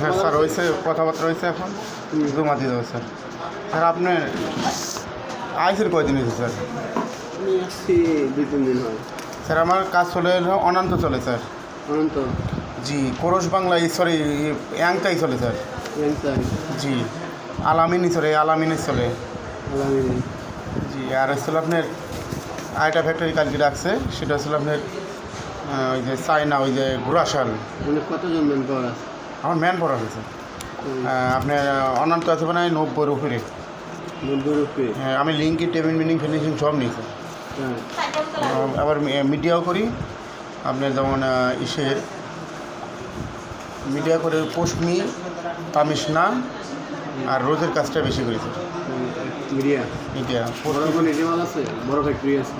হ্যাঁ স্যার হয়েছে কথাবার্তা হয়েছে এখন। জমা দিয়ে দেবো স্যার। স্যার আপনি আইসের কয়দিন হয়েছে স্যার? দুই তিন দিন হয়। স্যার আমার কাজ চলে অনন্ত চলে স্যার। অনন্ত? জি কোরস বাংলা সরি অ্যাংটাই চলে স্যার। জি আলামিনি চলে আলামিনি চলে। জি আর হচ্ছিল আপনার আইটা ফ্যাক্টরি কালকে রাখছে সেটা হচ্ছিল আপনার ওই যে চায়না ওই যে ঘুরাশাল মানে কতজন পাওয়ার আছে? আমার ম্যান পড়া হয়েছে। আপনার অনন্ত আছে মানে নব্বইয়ের উপরে নব্বই রুপি। হ্যাঁ, আমি লিঙ্কি টেবিল মিনিং ফিনিশিং সব নিয়েছি। হ্যাঁ। আবার মিডিয়াও করি। আপনার যেমন ইসের মিডিয়া করে পশমি তামিশনা আর রোজের কাজটা বেশি করেছে। মিডিয়া মিডিয়া বড় ফ্যাক্টরি আছে।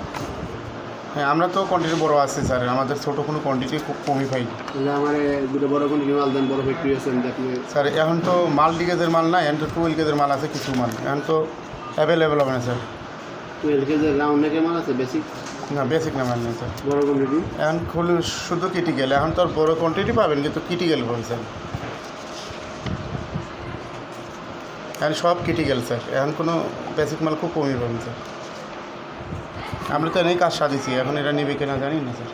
হ্যাঁ আমরা তো কোয়ান্টিটি বড় আছে স্যার আমাদের ছোটো কোনো কোয়ান্টিটি খুব কমই পাই। তাহলে আমার দুটো বড় এনিমাল দেন বড় ফ্যাক্টরি আছে আমি দেখলে স্যার এখন তো মাল ডিগেজের মাল না এখন তো টুয়েলভ কেজের মাল আছে কিছু মাল। এখন তো অ্যাভেলেবেল হবে না স্যার। টুয়েলভ রাউন্ড মাল আছে বেসিক না বেসিক না মাল নেই স্যার। বড় কোয়ান্টিটি এখন খুলে শুধু কিটিক্যাল এখন তো আর বড় কোয়ান্টিটি পাবেন কিন্তু কিটিক্যাল পাবেন স্যার। এখন সব কিটিক্যাল স্যার। এখন কোনো বেসিক মাল খুব কমই পাবেন স্যার। আমরা তো এনেই কাজ সাজিয়েছি এখন এটা নেবে কিনা জানি না স্যার।